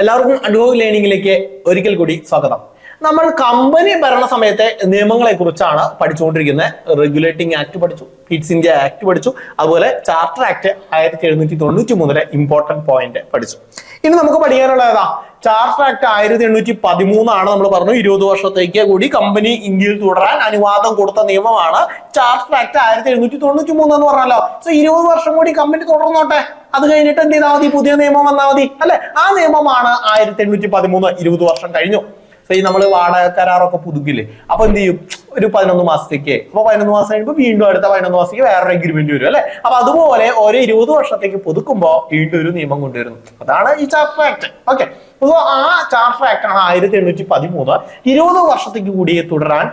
എല്ലാവർക്കും അഡ്വോ ലേണിംഗിലേക്ക് ഒരിക്കൽ കൂടി സ്വാഗതം. നമ്മൾ കമ്പനി ഭരണ സമയത്തെ നിയമങ്ങളെ കുറിച്ചാണ് പഠിച്ചുകൊണ്ടിരിക്കുന്നത്. റെഗുലേറ്റിംഗ് ആക്ട് പഠിച്ചു ഫിറ്റ്സ് ഇന്ത്യ ആക്ട് പഠിച്ചു അതുപോലെ ചാർട്ടർ ആക്ട് ആയിരത്തി എഴുന്നൂറ്റി തൊണ്ണൂറ്റി മൂന്നിലെ ഇമ്പോർട്ടന്റ് പോയിന്റ് പഠിച്ചു. ഇനി നമുക്ക് പഠിക്കാനുള്ള ഏതാ? ചാർട്ടർ ആക്ട് ആയിരത്തി എണ്ണൂറ്റി പതിമൂന്നാണ് നമ്മൾ പറഞ്ഞു. ഇരുപത് വർഷത്തേക്ക് കൂടി കമ്പനി ഇന്ത്യയിൽ തുടരാൻ അനുവാദം കൊടുത്ത നിയമമാണ് ചാർട്ടർ ആക്ട് ആയിരത്തി എഴുന്നൂറ്റി തൊണ്ണൂറ്റി മൂന്ന് എന്ന് പറഞ്ഞല്ലോ. സോ ഇരുപത് വർഷം കൂടി കമ്പനി തുടർന്നോട്ടെ. അത് കഴിഞ്ഞിട്ട് എന്ത് ചെയ്താൽ മതി? പുതിയ നിയമം വന്നാൽ മതി. അല്ലെ? ആ നിയമമാണ് ആയിരത്തി എണ്ണൂറ്റി പതിമൂന്ന് ഇരുപത് വർഷം കഴിഞ്ഞു. സോ ഈ നമ്മൾ വാടക കരാറൊക്കെ പുതുക്കില്ലേ? അപ്പൊ എന്ത് ചെയ്യും? ഒരു പതിനൊന്ന് മാസത്തേക്ക്. അപ്പൊ പതിനൊന്ന് മാസം കഴിയുമ്പോൾ വീണ്ടും അടുത്ത പതിനൊന്ന് മാസത്തേക്ക് വേറൊരു അഗ്രിമെന്റ് വരും അല്ലെ? അപ്പൊ അതുപോലെ ഓരോ ഇരുപത് വർഷത്തേക്ക് പുതുക്കുമ്പോൾ വീണ്ടും ഒരു നിയമം കൊണ്ടുവരുന്നു. അതാണ് ഈ ചാർട്ടർ ആക്ട് ഓക്കെ അപ്പൊ ആ ചാർട്ടർ ആക്ട് ആണ് ആയിരത്തി എണ്ണൂറ്റി പതിമൂന്ന്. ഇരുപത് വർഷത്തേക്ക് കൂടി തുടരാൻ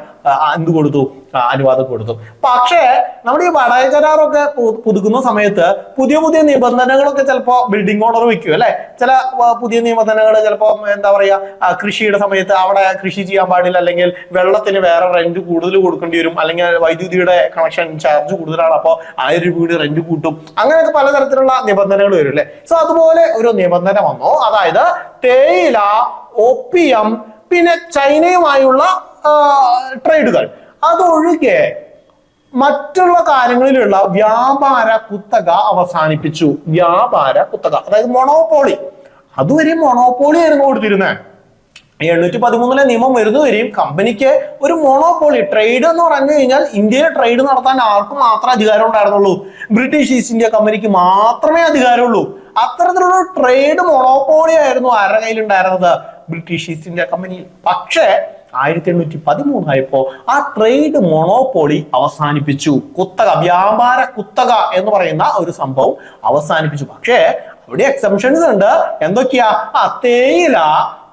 എന്ത് കൊടുത്തു? അനുവാദം കൊടുത്തു. പക്ഷേ നമ്മുടെ ഈ വടക കരാറൊക്കെ പുതുക്കുന്ന സമയത്ത് പുതിയ പുതിയ നിബന്ധനകളൊക്കെ ചിലപ്പോ ബിൽഡിംഗ് ഓണർ വെക്കും അല്ലെ? ചില പുതിയ നിബന്ധനകൾ ചിലപ്പോ എന്താ പറയാ കൃഷിയുടെ സമയത്ത് അവിടെ കൃഷി ചെയ്യാൻ പാടില്ല അല്ലെങ്കിൽ വെള്ളത്തിന് വേറെ റെന്റ് കൂടുതൽ കൊടുക്കേണ്ടി വരും അല്ലെങ്കിൽ വൈദ്യുതിയുടെ കണക്ഷൻ ചാർജ് കൂടുതലാണ് അപ്പോൾ ആയിരം രൂപ കൂടി റെന്റ് കൂട്ടും. അങ്ങനെയൊക്കെ പലതരത്തിലുള്ള നിബന്ധനകൾ വരും അല്ലെ? സോ അതുപോലെ ഒരു നിബന്ധന വന്നു. അതായത് തേയില ഒപ്പിയം പിന്നെ ചൈനയുമായുള്ള ട്രേഡുകൾ അതൊഴികെ മറ്റുള്ള കാര്യങ്ങളിലുള്ള വ്യാപാര കുത്തക അവസാനിപ്പിച്ചു. വ്യാപാര കുത്തക. അതായത് മൊണോപോളി അതുവരെ മൊണോപോളി ആയിരുന്നു കൊടുത്തിരുന്നത് എണ്ണൂറ്റി പതിമൂന്നിലെ നിയമം വരുന്നു വരുന്നവരെയും കമ്പനിക്ക് ഒരു മോണോപോളി ട്രേഡ് എന്ന് പറഞ്ഞു കഴിഞ്ഞാൽ ഇന്ത്യയിൽ ട്രേഡ് നടത്താൻ ആർക്കും മാത്രമേ അധികാരം ഉണ്ടായിരുന്നുള്ളൂ. ബ്രിട്ടീഷ് ഈസ്റ്റ് ഇന്ത്യ കമ്പനിക്ക് മാത്രമേ അധികാരമുള്ളൂ. അത്തരത്തിലുള്ള ട്രേഡ് മോണോപോളി ആയിരുന്നു ആരുടെ കയ്യിലുണ്ടായിരുന്നത്? ബ്രിട്ടീഷ് ഈസ്റ്റ് ഇന്ത്യ കമ്പനിയിൽ പക്ഷേ ആയിരത്തി എണ്ണൂറ്റി പതിമൂന്നായപ്പോ ആ ട്രേഡ് മോണോപോളി അവസാനിപ്പിച്ചു. കുത്തക വ്യാപാര കുത്തക എന്ന് പറയുന്ന ഒരു സംഭവം അവസാനിപ്പിച്ചു. പക്ഷേ അവിടെ എക്സംഷൻസ് ഉണ്ട്. എന്തൊക്കെയാ? ആ തേയില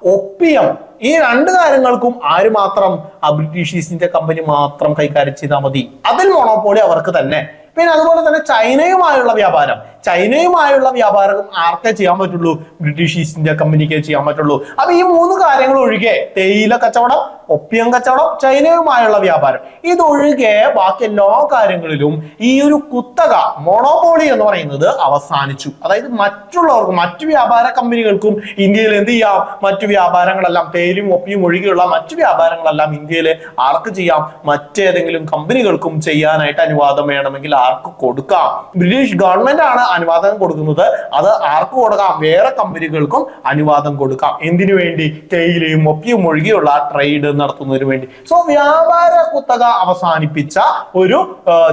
ഒപ്പിയം. ഈ രണ്ട് കാര്യങ്ങൾക്കും ആര് മാത്രം ആ ബ്രിട്ടീഷ് ഈസ്റ്റ് ഇന്ത്യ കമ്പനി മാത്രം കൈകാര്യം ചെയ്താൽ മതി. അതിൽ മോണോപോളി അവർക്ക് തന്നെ. പിന്നെ അതുപോലെ തന്നെ ചൈനയുമായുള്ള വ്യാപാരം. ചൈനയുമായുള്ള വ്യാപാരം ആർക്കേ ചെയ്യാൻ പറ്റുള്ളൂ? ബ്രിട്ടീഷ് ഈസ്റ്റ് ഇന്ത്യ കമ്പനിക്കേ ചെയ്യാൻ പറ്റുള്ളൂ. അപ്പൊ ഈ മൂന്ന് കാര്യങ്ങൾ ഒഴികെ തേയില കച്ചവടം ഒപ്പിയം കച്ചവടം ചൈനയുമായുള്ള വ്യാപാരം. ഇതൊഴികെ ബാക്കി എല്ലാ കാര്യങ്ങളിലും ഈ ഒരു കുത്തക മോണോപോളി എന്ന് പറയുന്നത് അവസാനിച്ചു. അതായത് മറ്റുള്ളവർക്ക് മറ്റു വ്യാപാര കമ്പനികൾക്കും ഇന്ത്യയിൽ എന്ത് ചെയ്യാം? മറ്റു വ്യാപാരങ്ങളെല്ലാം തേയിലും ഒപ്പിയും ഒഴികെയുള്ള മറ്റു വ്യാപാരങ്ങളെല്ലാം ഇന്ത്യയിൽ ആർക്ക് ചെയ്യാം? മറ്റേതെങ്കിലും കമ്പനികൾക്കും ചെയ്യാനായിട്ട് അനുവാദം വേണമെങ്കിൽ ആർക്ക് കൊടുക്കാം? ബ്രിട്ടീഷ് ഗവൺമെന്റ് ആണ് അനുവാദം കൊടുക്കുന്നത്. അത് ആർക്ക് കൊടുക്കാം? വേറെ കമ്പനികൾക്കും അനുവാദം കൊടുക്കാം. എന്തിനു വേണ്ടി? തേയിലയും ഒപ്പിയും ഒഴികെയുള്ള ട്രേഡ് നടത്തുന്നതിന് വേണ്ടി. സോ വ്യാപാര കുത്തക അവസാനിപ്പിച്ച ഒരു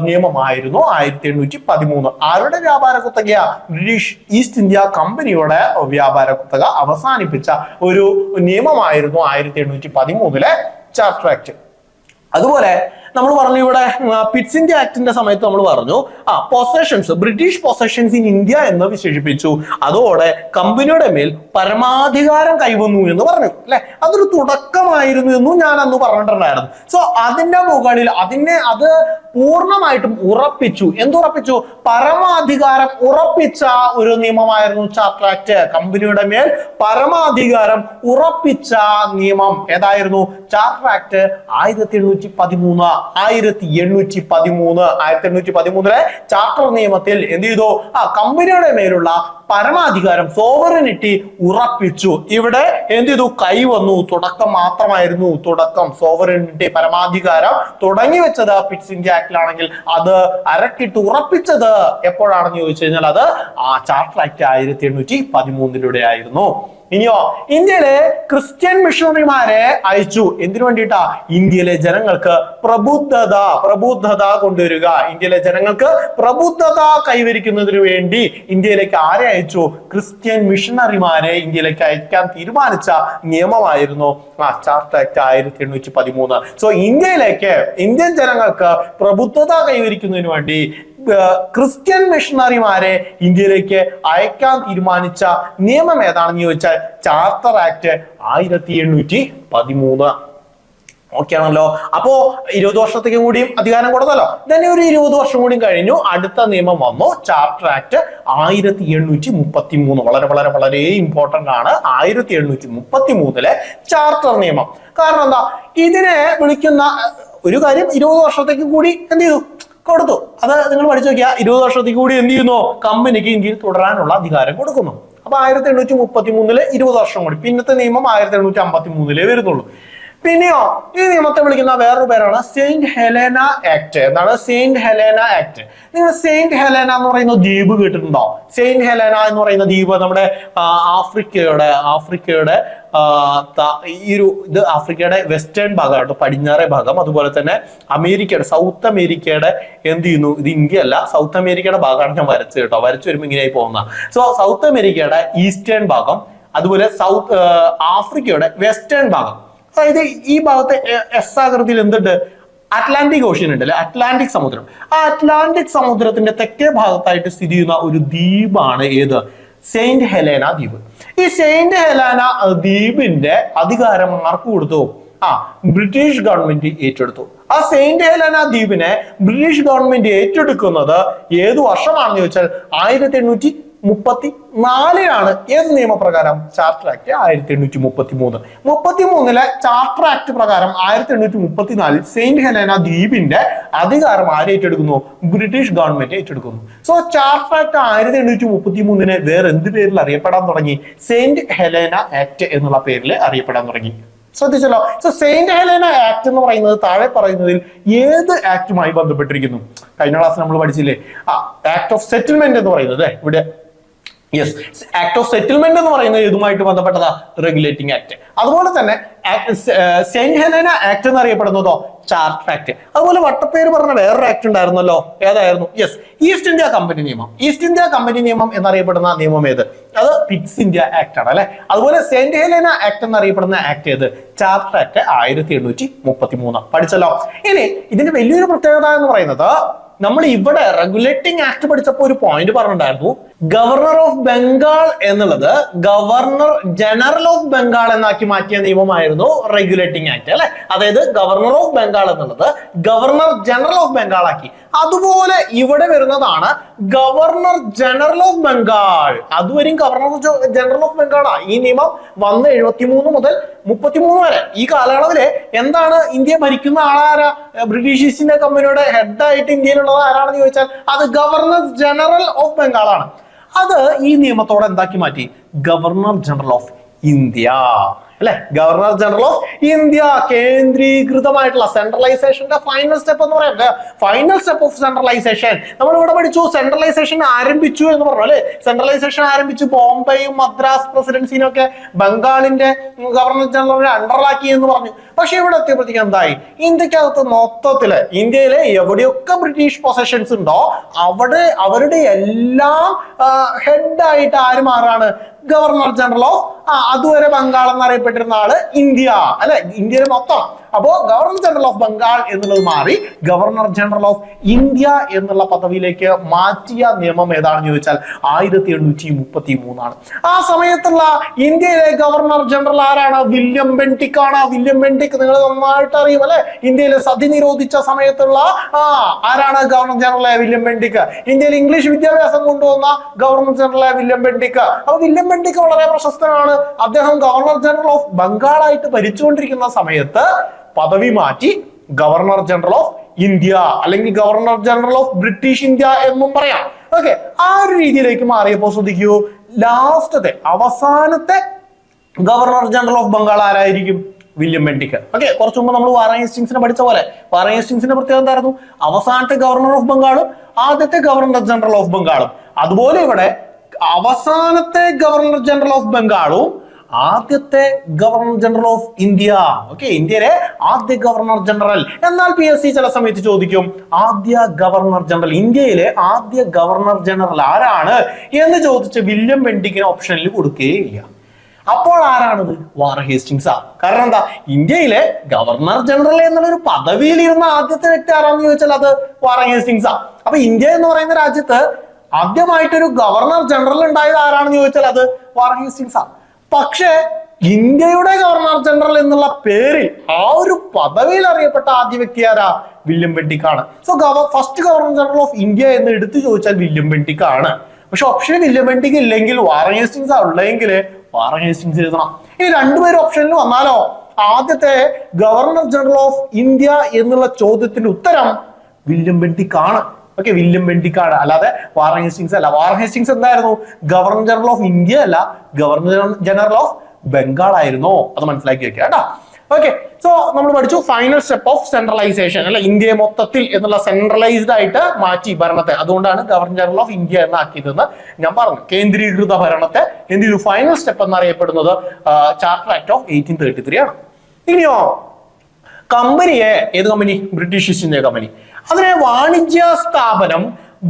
നിയമമായിരുന്നു ആയിരത്തി എണ്ണൂറ്റി പതിമൂന്ന് ആരുടെ വ്യാപാര കുത്തകയാ? ബ്രിട്ടീഷ് ഈസ്റ്റ് ഇന്ത്യ കമ്പനിയുടെ വ്യാപാര കുത്തക അവസാനിപ്പിച്ച ഒരു നിയമമായിരുന്നു ആയിരത്തി എണ്ണൂറ്റി പതിമൂന്നിലെ ചാർട്ടർ ആക്ട് അതുപോലെ നമ്മൾ പറഞ്ഞു ഇവിടെ പിറ്റ്സ് ഇന്ത്യ ആക്ടിന്റെ സമയത്ത് നമ്മൾ പറഞ്ഞു ആ possessions British possessions in India എന്ന് വിശേഷിപ്പിച്ചു. അതോടെ കമ്പനിയുടെ മേൽ പരമാധികാരം കൈവന്നു എന്ന് പറഞ്ഞു അല്ലെ? അതൊരു തുടക്കമായിരുന്നു എന്നും ഞാൻ അന്ന് പറഞ്ഞിട്ടുണ്ടായിരുന്നു. സോ അതിന്റെ മുകളിൽ അതിനെ അത് പൂർണമായിട്ടും ഉറപ്പിച്ചു. എന്തുറപ്പിച്ചു പരമാധികാരം ഉറപ്പിച്ച ഒരു നിയമമായിരുന്നു ചാർട്ടർ ആക്ട് കമ്പനിയുടെ മേൽ പരമാധികാരം ഉറപ്പിച്ച നിയമം ഏതായിരുന്നു? ചാർട്ടർ ആക്ട് ആയിരത്തി എണ്ണൂറ്റി പതിമൂന്ന്. ആയിരത്തി എണ്ണൂറ്റി പതിമൂന്ന് ആയിരത്തി എണ്ണൂറ്റി പതിമൂന്നിലെ ചാർട്ടർ നിയമത്തിൽ എന്ത് ചെയ്തു? ആ കമ്പനിയുടെ മേലുള്ള പരമാധികാരം സോവറിനിറ്റി ഉറപ്പിച്ചു. ഇവിടെ എന്ത് ചെയ്തു? കൈവന്നു തുടക്കം മാത്രമായിരുന്നു തുടക്കം. സോവറിനിറ്റി പരമാധികാരം തുടങ്ങി വെച്ചത് പിറ്റ്സ് ഇന്ത്യ ആക്ടിലാണെങ്കിൽ അത് അരക്കിട്ട് ഉറപ്പിച്ചത് എപ്പോഴാണെന്ന് ചോദിച്ചു കഴിഞ്ഞാൽ അത് ആ ചാർട്ടർ ആക്ട് ആയിരത്തി എണ്ണൂറ്റി പതിമൂന്നിലൂടെ ആയിരുന്നു. ഇനിയോ? ഇന്ത്യയിലെ ക്രിസ്ത്യൻ മിഷണറിമാരെ അയച്ചു. എന്തിനു വേണ്ടിയിട്ടാ? ഇന്ത്യയിലെ ജനങ്ങൾക്ക് പ്രബുദ്ധത പ്രബുദ്ധത കൊണ്ടുവരിക. ഇന്ത്യയിലെ ജനങ്ങൾക്ക് പ്രബുദ്ധത കൈവരിക്കുന്നതിനു വേണ്ടി ഇന്ത്യയിലേക്ക് ആരെ അയച്ചു? ക്രിസ്ത്യൻ മിഷണറിമാരെ ഇന്ത്യയിലേക്ക് അയക്കാൻ തീരുമാനിച്ച നിയമമായിരുന്നു ആ ചാർട്ടർ ആക്ട് ആയിരത്തി എണ്ണൂറ്റി പതിമൂന്ന്. സോ ഇന്ത്യയിലേക്ക് ഇന്ത്യൻ ജനങ്ങൾക്ക് പ്രബുദ്ധത കൈവരിക്കുന്നതിന് വേണ്ടി ക്രിസ്ത്യൻ മിഷണറിമാരെ ഇന്ത്യയിലേക്ക് അയക്കാൻ തീരുമാനിച്ച നിയമം ഏതാണെന്ന് ചോദിച്ചാൽ ചാർട്ടർ ആക്ട് ആയിരത്തി എണ്ണൂറ്റി പതിമൂന്ന്. ഓക്കെ ആണല്ലോ. അപ്പോ ഇരുപത് വർഷത്തേക്കും കൂടിയും അധികാരം കൊടുത്തല്ലോ തന്നെ ഒരു ഇരുപത് വർഷം കൂടിയും കഴിഞ്ഞു. അടുത്ത നിയമം വന്നു. ചാർട്ടർ ആക്ട് ആയിരത്തി എണ്ണൂറ്റി മുപ്പത്തി മൂന്ന് വളരെ വളരെ വളരെ ഇമ്പോർട്ടന്റ് ആണ്. ആയിരത്തി എണ്ണൂറ്റി മുപ്പത്തി മൂന്നിലെ ചാർട്ടർ നിയമം. കാരണം എന്താ? ഇതിനെ വിളിക്കുന്ന ഒരു കാര്യം ഇരുപത് വർഷത്തേക്ക് കൂടി എന്ത് ചെയ്തു? കൊടുത്തു. അത് നിങ്ങൾ പഠിച്ചു നോക്കിയാൽ ഇരുപത് വർഷത്തിൽ കൂടി എന്ത് ചെയ്യുന്നു? കമ്പനിക്ക് ഇന്ത്യയിൽ തുടരാനുള്ള അധികാരം കൊടുക്കുന്നു. അപ്പൊ ആയിരത്തി എണ്ണൂറ്റി മുപ്പത്തി മൂന്നിൽ ഇരുപത് വർഷം കൂടി. പിന്നത്തെ നിയമം ആയിരത്തി എണ്ണൂറ്റി അമ്പത്തി മൂന്നിലേ വരുന്നുള്ളൂ. പിന്നെയോ ഈ നിയമത്തെ വിളിക്കുന്ന വേറൊരു പേരാണ് സെയിന്റ് ഹെലേന ആക്ട്. എന്താണ്? Saint Helena act. നിങ്ങൾ സെയിന്റ് ഹെലേന എന്ന് പറയുന്ന ദ്വീപ് കേട്ടിട്ടുണ്ടോ? സെയിന്റ് ഹെലേന എന്ന് പറയുന്ന ദ്വീപ് നമ്മുടെ ആഫ്രിക്കയുടെ ആഫ്രിക്കയുടെ ഈ ഒരു ഇത് ആഫ്രിക്കയുടെ വെസ്റ്റേൺ ഭാഗമായിട്ട് പടിഞ്ഞാറേ ഭാഗം. അതുപോലെ തന്നെ അമേരിക്കയുടെ സൗത്ത് അമേരിക്കയുടെ എന്ത് ചെയ്യുന്നു? ഇത് ഇന്ത്യ അല്ല സൗത്ത് അമേരിക്കയുടെ ഭാഗമാണ് ഞാൻ വരച്ചത് കേട്ടോ. വരച്ചു വരുമ്പോൾ ഇങ്ങനെയായി പോകുന്ന സോ സൗത്ത് അമേരിക്കയുടെ ഈസ്റ്റേൺ ഭാഗം അതുപോലെ സൗത്ത് ആഫ്രിക്കയുടെ വെസ്റ്റേൺ ഭാഗം. അതായത് ഈ ഭാഗത്തെ എസ് ആകൃതിയിൽ എന്തുണ്ട്? അറ്റ്ലാന്റിക് ഓഷ്യൻ ഉണ്ട് അല്ലെ? അറ്റ്ലാന്റിക് സമുദ്രം. ആ അറ്റ്ലാന്റിക് സമുദ്രത്തിന്റെ തെക്കേ ഭാഗത്തായിട്ട് സ്ഥിതി ചെയ്യുന്ന ഒരു ദ്വീപാണ് ഏത്? സെയിന്റ് ഹെലേന ദ്വീപ്. ഈ സെയിന്റ് ഹെലേന ദ്വീപിന്റെ അധികാരം ആർക്ക് കൊടുത്തു. ആ ബ്രിട്ടീഷ് ഗവൺമെന്റ് ഏറ്റെടുത്തു. ആ സെയിന്റ് ഹെലേന ദ്വീപിനെ ബ്രിട്ടീഷ് ഗവൺമെന്റ് ഏറ്റെടുക്കുന്നത് ഏത് വർഷമാണെന്ന് ചോദിച്ചാൽ ആയിരത്തി എണ്ണൂറ്റി മുപ്പത്തി നാലിലാണ് ഏത് നിയമപ്രകാരം ചാർട്ടർ ആക്ട് ആയിരത്തി എണ്ണൂറ്റി മുപ്പത്തി മൂന്ന് മുപ്പത്തി മൂന്നിലെ ചാർട്ടർ ആക്ട് പ്രകാരം ആയിരത്തി എണ്ണൂറ്റി മുപ്പത്തിനാലിൽ സെയിന്റ് ഹെലേന ദ്വീപിന്റെ അധികാരം ആര് ഏറ്റെടുക്കുന്നു? ബ്രിട്ടീഷ് ഗവൺമെന്റ് ഏറ്റെടുക്കുന്നു. സോ ചാർട്ടർ ആക്ട് ആയിരത്തി എണ്ണൂറ്റി മുപ്പത്തി മൂന്നിന് വേറെ എന്ത് പേരിൽ അറിയപ്പെടാൻ തുടങ്ങി? സെയിന്റ് ഹെലേന ആക്ട് എന്നുള്ള പേരിൽ അറിയപ്പെടാൻ തുടങ്ങി. ശ്രദ്ധിച്ചല്ലോ? സോ സെയിന്റ് ഹെലേന ആക്ട് എന്ന് പറയുന്നത് താഴെ പറയുന്നതിൽ ഏത് ആക്ടുമായി ബന്ധപ്പെട്ടിരിക്കുന്നു? കഴിഞ്ഞ ക്ലാസ് നമ്മൾ പഠിച്ചില്ലേ? ആ ആക്ട് ഓഫ് സെറ്റിൽമെന്റ് എന്ന് പറയുന്നത് ഇവിടെ യെസ് ആക്ട് ഓഫ് സെറ്റിൽമെന്റ് എന്ന് പറയുന്നത് ഇതുമായിട്ട് ബന്ധപ്പെട്ടതാ റെഗുലേറ്റിംഗ് ആക്ട് അതുപോലെ തന്നെ സെയിന്റ് ആക്ട് എന്ന് അറിയപ്പെടുന്നതോ ചാർട്ടർ ആക്ട് അതുപോലെ വട്ടപ്പേര് പറഞ്ഞ വേറൊരു ആക്ട് ഉണ്ടായിരുന്നല്ലോ? ഏതായിരുന്നു? യെസ് ഈസ്റ്റ് ഇന്ത്യ കമ്പനി നിയമം. ഈസ്റ്റ് ഇന്ത്യ കമ്പനി നിയമം എന്നറിയപ്പെടുന്ന നിയമം ഏത്? അത് പിറ്റ്സ് ഇന്ത്യ ആക്ട് ആണ് അല്ലെ? അതുപോലെ സെന്റ് ഹെലേന ആക്ട് എന്നറിയപ്പെടുന്ന ആക്ട് ഏത്? ചാർട്ടർ ആക്ട് ആയിരത്തി എണ്ണൂറ്റി മുപ്പത്തി മൂന്ന് പഠിച്ചല്ലോ? ഇനി ഇതിന്റെ വലിയൊരു പ്രത്യേകത എന്ന് പറയുന്നത് നമ്മൾ ഇവിടെ റെഗുലേറ്റിംഗ് ആക്ട് പഠിച്ചപ്പോൾ ഒരു പോയിന്റ് പറഞ്ഞിട്ടുണ്ടായിരുന്നു. ഗവർണർ ഓഫ് ബംഗാൾ എന്നുള്ളത് ഗവർണർ ജനറൽ ഓഫ് ബംഗാൾ എന്നാക്കി മാറ്റിയ നിയമമായിരുന്നു റെഗുലേറ്റിംഗ് ആക്ട് അല്ലെ? അതായത് ഗവർണർ ഓഫ് ബംഗാൾ എന്നുള്ളത് ഗവർണർ ജനറൽ ഓഫ് ബംഗാൾ ആക്കി. അതുപോലെ ഇവിടെ വരുന്നതാണ് ഗവർണർ ജനറൽ ഓഫ് ബംഗാൾ. അതുവരെയും ഗവർണർ ജനറൽ ഓഫ് ബംഗാളാ. ഈ നിയമം വന്ന് എഴുപത്തി മൂന്ന് മുതൽ മുപ്പത്തിമൂന്ന് വരെ. ഈ കാലയളവിൽ എന്താണ് ഇന്ത്യ ഭരിക്കുന്ന ആളാരാ? ബ്രിട്ടീഷ് ഈസ്റ്റ് ഇന്ത്യ കമ്പനിയുടെ ഹെഡായിട്ട് ഇന്ത്യയിലുള്ളത് ആരാണെന്ന് ചോദിച്ചാൽ അത് ഗവർണർ ജനറൽ ഓഫ് ബംഗാൾ ആണ് അത് ഈ നിയമത്തോടെ എന്താക്കി മാറ്റി? ഗവർണർ ജനറൽ ഓഫ് ഇന്ത്യ അല്ലെ? ഗവർണർ ജനറൽ ഓഫ് ഇന്ത്യ കേന്ദ്രീകൃതമായിട്ടുള്ള സെൻട്രലൈസേഷന്റെ ഫൈനൽ സ്റ്റെപ്പ് എന്ന് പറയാം. ഫൈനൽ സ്റ്റെപ്പ് ഓഫ് സെൻട്രലൈസേഷൻ നമ്മൾ ഇവിടെ പഠിച്ചു സെൻട്രലൈസേഷൻ ആരംഭിച്ചു എന്ന് പറഞ്ഞു അല്ലെ? സെൻട്രലൈസേഷൻ ആരംഭിച്ചു ബോംബെയും മദ്രാസ് പ്രസിഡൻസിനും ഒക്കെ ബംഗാളിന്റെ ഗവർണർ ജനറലിനെ അണ്ടറിലാക്കി എന്ന് പറഞ്ഞു. പക്ഷെ ഇവിടെ എത്തിയപ്പോഴത്തേക്കും എന്തായി? ഇന്ത്യക്കകത്ത് മൊത്തത്തിൽ ഇന്ത്യയിലെ എവിടെയൊക്കെ ബ്രിട്ടീഷ് പൊസഷൻസ് ഉണ്ടോ അവിടെ അവരുടെ എല്ലാം ഹെഡായിട്ട് ആര് മാറാണ് ഗവർണർ ജനറൽ ഓഫ് ആ അതുവരെ ബംഗാൾ എന്നറിയപ്പെട്ടിരുന്ന ആൾ ഇന്ത്യ അല്ലെ? ഇന്ത്യയിലെ മൊത്തം. അപ്പോ ഗവർണർ ജനറൽ ഓഫ് ബംഗാൾ എന്നുള്ളത് മാറി ഗവർണർ ജനറൽ ഓഫ് ഇന്ത്യ എന്നുള്ള പദവിയിലേക്ക് മാറ്റിയ നിയമം ഏതാണെന്ന് ചോദിച്ചാൽ ആയിരത്തി എണ്ണൂറ്റി മുപ്പത്തി മൂന്നാണ് ആ സമയത്തുള്ള ഇന്ത്യയിലെ ഗവർണർ ജനറൽ ആരാണ്? വില്യം ബെന്റിക് ആണ് വില്യം ബെന്റിക് നിങ്ങൾ നന്നായിട്ട് അറിയും അല്ലെ? ഇന്ത്യയിലെ സതി നിരോധിച്ച സമയത്തുള്ള ആ ആരാണ് ഗവർണർ ജനറൽ വില്യം ബെന്റിക് ഇന്ത്യയിൽ ഇംഗ്ലീഷ് വിദ്യാഭ്യാസം കൊണ്ടുവന്ന ഗവർണർ ജനറൽ വില്യം ബെന്റിക് അപ്പൊ വില്യം ബെന്റിക് വളരെ പ്രശസ്തനാണ്. അദ്ദേഹം ഗവർണർ ജനറൽ ഓഫ് ബംഗാൾ ആയിട്ട് ഭരിച്ചുകൊണ്ടിരിക്കുന്ന സമയത്ത് പദവി മാറ്റി ഗവർണർ ജനറൽ ഓഫ് ഇന്ത്യ അല്ലെങ്കിൽ governor general of British India എന്നും പറയാം. ഓക്കെ ആ ഒരു രീതിയിലേക്ക് മാറിയപ്പോൾ ശ്രദ്ധിക്കൂ. ലാസ്റ്റത്തെ അവസാനത്തെ ഗവർണർ ജനറൽ ഓഫ് ബംഗാൾ ആരായിരിക്കും? വില്യം ബെൻഡിക്കർ ഓക്കെ കുറച്ചു മുമ്പ് നമ്മൾ വാറൻ ഹേസ്റ്റിങ്സിനെ പഠിച്ച പോലെ വാറൻ ഹേസ്റ്റിങ്സിന്റെ പ്രത്യേകത എന്തായിരുന്നു? അവസാനത്തെ ഗവർണർ ഓഫ് ബംഗാളും ആദ്യത്തെ ഗവർണർ ജനറൽ ഓഫ് ബംഗാളും. അതുപോലെ ഇവിടെ അവസാനത്തെ ഗവർണർ ജനറൽ ഓഫ് ബംഗാളും ആദ്യത്തെ governor general of India. Okay ഇന്ത്യയിലെ ആദ്യ ഗവർണർ ജനറൽ എന്നാൽ പി എസ് സി ചില സമയത്ത് ചോദിക്കും ആദ്യ ഗവർണർ ജനറൽ ഇന്ത്യയിലെ ആദ്യ ഗവർണർ ജനറൽ ആരാണ്? എന്ന് ചോദിച്ച് വില്യം വെണ്ടിക്കിന് ഓപ്ഷനിൽ കൊടുക്കുകയില്ല അപ്പോൾ ആരാണത്? വാർ ഹേസ്റ്റിങ്സ് ആ. കാരണം എന്താ? ഇന്ത്യയിലെ ഗവർണർ ജനറൽ എന്നുള്ളൊരു പദവിയിൽ ഇരുന്ന ആദ്യത്തെ വ്യക്തി ആരാന്ന് ചോദിച്ചാൽ അത് വാർ ഹേസ്റ്റിങ്സ് ആ. അപ്പൊ ഇന്ത്യ എന്ന് പറയുന്ന രാജ്യത്ത് ആദ്യമായിട്ടൊരു ഗവർണർ ജനറൽ ഉണ്ടായത് ആരാണെന്ന് ചോദിച്ചാൽ അത് വാർ ഹേസ്റ്റിങ്സ് ആ. പക്ഷേ ഇന്ത്യയുടെ ഗവർണർ ജനറൽ എന്നുള്ള പേരിൽ ആ ഒരു പദവിയിൽ അറിയപ്പെട്ട ആദ്യ വ്യക്തി ആരാ? വില്യം ബെന്റിക്കാണ് സോ ഗവ first governor general of India എന്ന് എടുത്തു ചോദിച്ചാൽ വില്യം ബെന്റിക്കാണ് പക്ഷെ ഓപ്ഷൻ വില്യം ബെന്റിക്ക് ഇല്ലെങ്കിൽ വാറൻ ഹേസ്റ്റിങ്സ് ഉള്ളെങ്കിൽ വാറൻ ഹേസ്റ്റിങ്സ് എഴുതണം. ഇനി രണ്ടുപേരും ഓപ്ഷനിൽ വന്നാലോ? ആദ്യത്തെ ഗവർണർ ജനറൽ ഓഫ് ഇന്ത്യ എന്നുള്ള ചോദ്യത്തിന്റെ ഉത്തരം വില്യം ബെന്റിക്കാണ് ഓക്കെ വില്യം ബെൻഡിക്കാട് അല്ലാതെ വാറൻ ഹേസ്റ്റിങ്സ് അല്ല. വാറൻ ഹേസ്റ്റിങ്സ് എന്തായിരുന്നു? ഗവർണർ ജനറൽ ഓഫ് ഇന്ത്യ അല്ല ഗവർണർ ജനറൽ ഓഫ് ബംഗാൾ ആയിരുന്നു. അത് മനസ്സിലാക്കി വെക്കുക കേട്ടോ. ഓക്കെ സോ നമ്മൾ പഠിച്ചു ഫൈനൽ സ്റ്റെപ്പ് ഓഫ് സെൻട്രലൈസേഷൻ അല്ലെ? ഇന്ത്യയെ മൊത്തത്തിൽ എന്നുള്ള സെൻട്രലൈസ്ഡ് ആയിട്ട് മാറ്റി ഭരണത്തെ. അതുകൊണ്ടാണ് ഗവർണർ ജനറൽ ഓഫ് ഇന്ത്യ എന്നാക്കിയതെന്ന് ഞാൻ പറഞ്ഞു. കേന്ദ്രീകൃത ഭരണത്തെ. എന്ത് ചെയ്തു ഫൈനൽ സ്റ്റെപ്പ് എന്നറിയപ്പെടുന്നത് charter act of eighteen thirty three ആണ്. ഇനിയോ കമ്പനിയെ ഏത് company British East India Company അതിനെ വാണിജ്യ സ്ഥാപനം